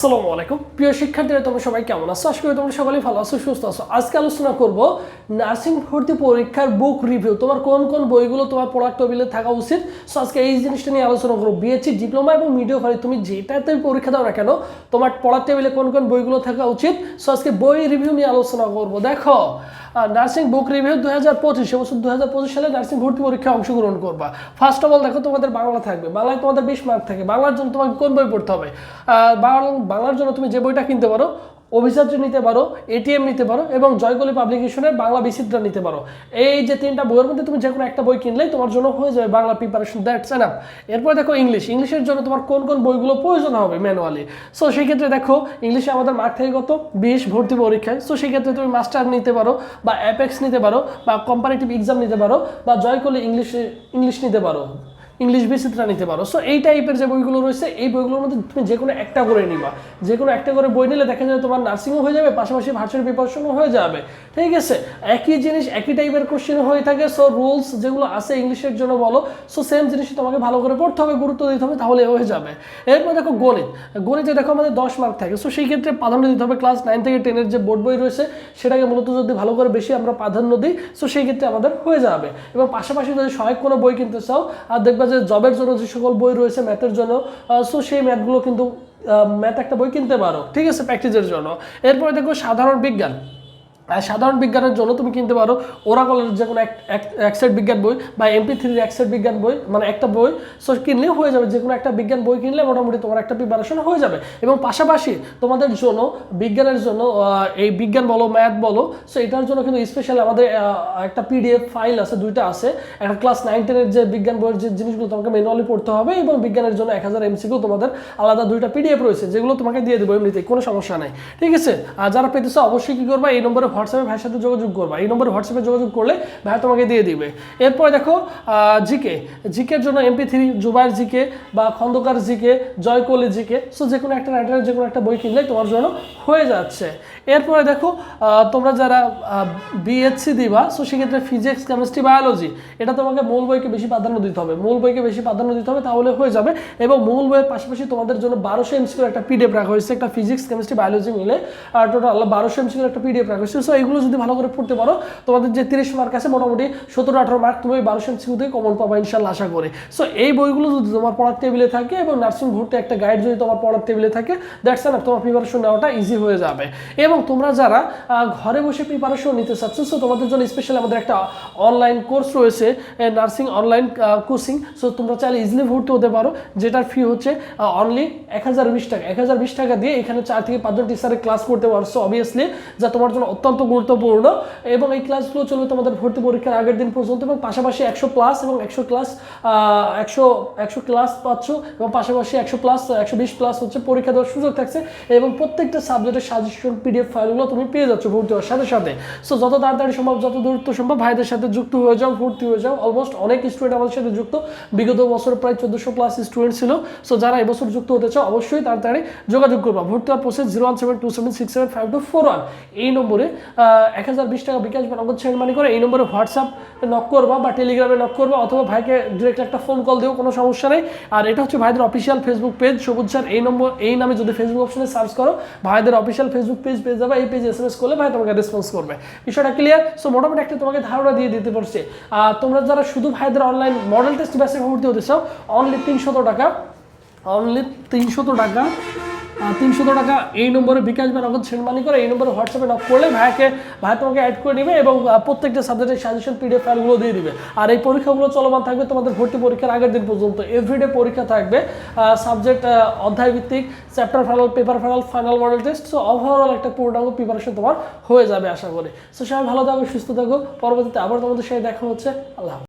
আসসালামু আলাইকুম। প্রিয় শিক্ষার্থীরা, তোমরা সবাই কেমন আছো? আশা করি তোমরা সকালে ভালো আছো, সুস্থ আছো। আজকে আলোচনা করব নার্সিং ভর্তি পরীক্ষার বুক রিভিউ তোমার কোন কোন বইগুলো তোমার পড়ার টেবিলে থাকা উচিত? সো আজকে এই জিনিসটা নিয়ে আলোচনা করব। বিএসসি ডিপ্লোমা এবং মিডিও ফারি তুমি যেটাতে পরীক্ষা দাও না কেন, তোমার পড়ার টেবিলে কোন কোন বইগুলো থাকা উচিত? সো আজকে বই রিভিউ নিয়ে আলোচনা করব। দেখো নার্সিং বুক রিভিউ দু হাজার পঁচিশ এবছর দু হাজার পঁচিশ সালে নার্সিং ভর্তি পরীক্ষায় অংশগ্রহণ করবা। ফার্স্ট অফ অল দেখো তোমাদের বাংলা থাকবে। বাংলায় তোমাদের বিশ মার্ক থাকে। বাংলার জন্য তোমাকে কোন বই পড়তে হবে? বাংলার জন্য তুমি যে বইটা কিনতে পারো অভিযাত্রী নিতে পারো, এটিএম নিতে পারো এবং জয়কলি পাবলিকেশনের বাংলা বিচিত্রা নিতে পারো। এই যে তিনটা বইয়ের মধ্যে তুমি যে কোনো একটা বই কিনলেই তোমার জন্য হয়ে যাবে বাংলা প্রিপারেশন দ্যাটস এনাফ এরপর দেখো ইংলিশ ইংলিশের জন্য তোমার কোন কোন বইগুলো প্রয়োজন হবে ম্যানুয়ালি সো সেই ক্ষেত্রে দেখো ইংলিশে আমাদের মার্ক থেকে কত? বিশ, ভর্তি পরীক্ষায়। সো সেই ক্ষেত্রে তুমি মাস্টার নিতে পারো বা অ্যাপেক্স নিতে পারো বা কম্পারেটিভ এক্সাম নিতে পারো বা জয়কলি ইংলিশ ইংলিশ নিতে পারো। ইংলিশ বিচিত্রা নিতে পারো। সো এই টাইপের যে বইগুলো রয়েছে, এই বইগুলোর মধ্যে তুমি যে কোনো একটা করে নিবা। যে কোনো একটা করে বই নিলে দেখা যাবে তোমার নার্সিংও হয়ে যাবে, পাশাপাশি ভার্চুয়াল প্রিপারেশনও হয়ে যাবে। ঠিক আছে? একই জিনিস, একই টাইপের কোশ্চেন হয়ে থাকে। সো রুলস যেগুলো আছে ইংলিশের জন্য বলো সো সেম জিনিসই তোমাকে ভালো করে পড়তে হবে, গুরুত্ব দিতে হবে, তাহলে হয়ে যাবে। এরপর দেখো গণিত। গণিতে দেখো আমাদের দশ মার্ক থাকে। সো সেই ক্ষেত্রে প্রাধান্য দিতে হবে ক্লাস নাইন থেকে টেনের যে বোর্ড বই রয়েছে, সেটাকে মূলত যদি ভালো করে বেশি আমরা প্রাধান্য দিই সো সেই ক্ষেত্রে আমাদের হয়ে যাবে। এবং পাশাপাশি যদি সহায়ক কোনো বই কিনতে চাও, আর দেখবা যে জবের জন্য যে সকল বই রয়েছে ম্যাথের জন্য সো সেই ম্যাথগুলো কিন্তু ম্যাথ একটা বই কিনতে পারো, ঠিক আছে প্র্যাকটিসের জন্য। এরপরে দেখো সাধারণ বিজ্ঞান। সাধারণ বিজ্ঞানের জন্য তুমি কিনতে পারো ওরাকলের যে কোনো এক- সেট বিজ্ঞান বই বা এমপি থ্রির এক সেট বিজ্ঞান বই মানে একটা বই সো কিনলেও হয়ে যাবে। যে কোনো একটা বিজ্ঞান বই কিনলে মোটামুটি তোমার একটা প্রিপারেশন হয়ে যাবে। এবং পাশাপাশি তোমাদের জন্য, বিজ্ঞানের জন্য এই বিজ্ঞান বলো ম্যাথ বলো সো এটার জন্য কিন্তু স্পেশাল আমাদের একটা পিডিএফ ফাইল আছে, দুইটা আছে। একটা ক্লাস নাইন টেনের যে বিজ্ঞান বইয়ের যে জিনিসগুলো তোমাকে ম্যানুয়ালি পড়তে হবে এবং বিজ্ঞানের জন্য এক হাজার এমসিকিউ তোমাদের আলাদা দুইটা পিডিএফ রয়েছে, যেগুলো তোমাকে দিয়ে দেবো এমনিতে কোনো সমস্যা নাই। ঠিক আছে? আর যারা পেতেছো অবশ্যই কি করবা? এই নম্বরে হোয়াটসঅ্যাপে ভাইয়ের সাথে যোগাযোগ করবা। এই নম্বরে হোয়াটসঅ্যাপে যোগাযোগ করলে ভাই তোমাকে দিয়ে দিবে। এরপর দেখো জিকে জিকের জন্য এমপি থ্রি জুবাইর জিকে বা Khandakar GK Joykoli GK so যে কোনো একটা রাইটারের যে কোনো একটা বই কিনলে তোমার জন্য হয়ে যাচ্ছে। এরপরে দেখো তোমরা যারা বিএসসি দিবা সো সেক্ষেত্রে ফিজিক্স কেমিস্ট্রি বায়োলজি এটা তোমাকে মূল বইকে বেশি প্রাধান্য দিতে হবে। মূল বইকে বেশি প্রাধান্য দিতে হবে তাহলে হয়ে যাবে এবং মূল বইয়ের পাশাপাশি তোমাদের জন্য বারোশো এমসিকিউর একটা পিডিএফ রাখা হয়েছে। একটা ফিজিক্স কেমিস্ট্রি বায়োলজি মিলে টোটাল বারোশো এমসিকিউর একটা পিডিএফ রাখা হয়েছে। সো এগুলো যদি ভালো করে পড়তে পারো, তোমাদের যে তিরিশ মার্ক আছে মোটামুটি সতেরো, আঠারো মার্ক তুমি ওই বারোশো এমসিকিউ থেকে কমন পাবা ইনশাল্লাহ, আশা করি। সো এই বইগুলো যদি তোমার পড়ার টেবিলে থাকে এবং নার্সিং ভর্তি একটা গাইড যদি তোমার পড়ার টেবিলে থাকে দ্যাটস এনাফ তোমার প্রিপারেশন নেওয়াটা ইজি হয়ে যাবে। এবং তোমরা যারা ঘরে বসে প্রিপারেশন নিতে চাচ্ছ সো তোমাদের জন্য স্পেশালি আমাদের একটা অনলাইন কোর্স রয়েছে নার্সিং অনলাইন কোচিং সো তোমরা চাইলে ইজিলি ভর্তি হতে পারো, যেটার ফি হচ্ছে অনলি এক হাজার বিশ টাকা। এক হাজার বিশ টাকা দিয়ে এখানে চার থেকে পাঁচজন টিচারের ক্লাস করতে পারছ অবভিয়াসলি যা তোমার জন্য অত্যন্ত গুরুত্বপূর্ণ এবং এই ক্লাসগুলো চলবে তোমাদের ভর্তি পরীক্ষার আগের দিন পর্যন্ত এবং পাশাপাশি একশো প্লাস এবং একশো ক্লাস একশো একশো ক্লাস পাচ্ছ এবং পাশাপাশি একশো প্লাস একশো বিশ প্লাস হচ্ছে পরীক্ষা দেওয়ার সুযোগ থাকছে এবং প্রত্যেকটা সাবজেক্টের সাজেশন পিডিএফ ফাইলগুলো তুমি পেয়ে যাচ্ছ ভর্তি হওয়ার সাথে সাথে। সো যত তাড়াতাড়ি সম্ভব, যত দূরত্ব সম্ভব ভাইদের সাথে যুক্ত হয়ে যাও, ভর্তি হয়ে যাও। অলমোস্ট অনেক স্টুডেন্ট আমাদের সাথে যুক্ত। বিগত বছর প্রায় চোদ্দোশো প্লাস স্টুডেন্ট ছিল। সো যারা এবছর যুক্ত হতে চাও, অবশ্যই তাড়াতাড়ি যোগাযোগ করবা। ভর্তি হওয়ার process zero one seven two seven six seven five two four one এই নম্বরে এক হাজার বিশ টাকা বিকাশ বা নগদ সেন্ড মানি করে এই নম্বরে হোয়াটসঅ্যাপ নক করবা বা টেলিগ্রামে নক করবা অথবা ভাইকে ডিরেক্ট একটা ফোন কল দিও, কোনো সমস্যা নেই। আর এটা হচ্ছে ভাইদের official Facebook page Sabuj sir এই নম্বর, এই নামে যদি ফেসবুক অপশনে সার্চ করো, ভাইদের অফিসিয়াল ফেসবুক পেজ পেয়ে যাবে, এই পেজ এস এম এস করলে ভাই তোমাকে রেসপন্স করবে। বিষয়টা ক্লিয়ার সো মোটামুটি একটা তোমাকে ধারণা দিয়ে দিতে পারছে। আর তোমরা যারা শুধু ভাইদের অনলাইন মডেল টেস্ট ব্যাসে ভর্তি হতে চাও অনলি তিনশত টাকা অনলি তিনশত টাকা তিনশত টাকা এই নম্বরে বিকাশ বা নগদ সেন্ড মানি করে এই নম্বরে হোয়াটসঅ্যাপে নক করলে ভাইকে, ভাই তোমাকে অ্যাড করে নেবে এবং প্রত্যেকটা সাবজেক্টের সাজেশন পিডিএফ ফাইলগুলো দিয়ে দিবে। আর এই পরীক্ষাগুলো চলমান থাকবে তোমাদের ভর্তি পরীক্ষার আগের দিন পর্যন্ত। এভরিডে পরীক্ষা থাকবে সাবজেক্ট অধ্যায় ভিত্তিক chapter final paper final final model test so overall একটা পূর্ণাঙ্গ প্রিপারেশন তোমার হয়ে যাবে আশা করি। সো সবাই ভালো থাকো, সুস্থ থাকো, পরবর্তীতে আবার তোমাদের সাথে দেখা হচ্ছে। আল্লাহ।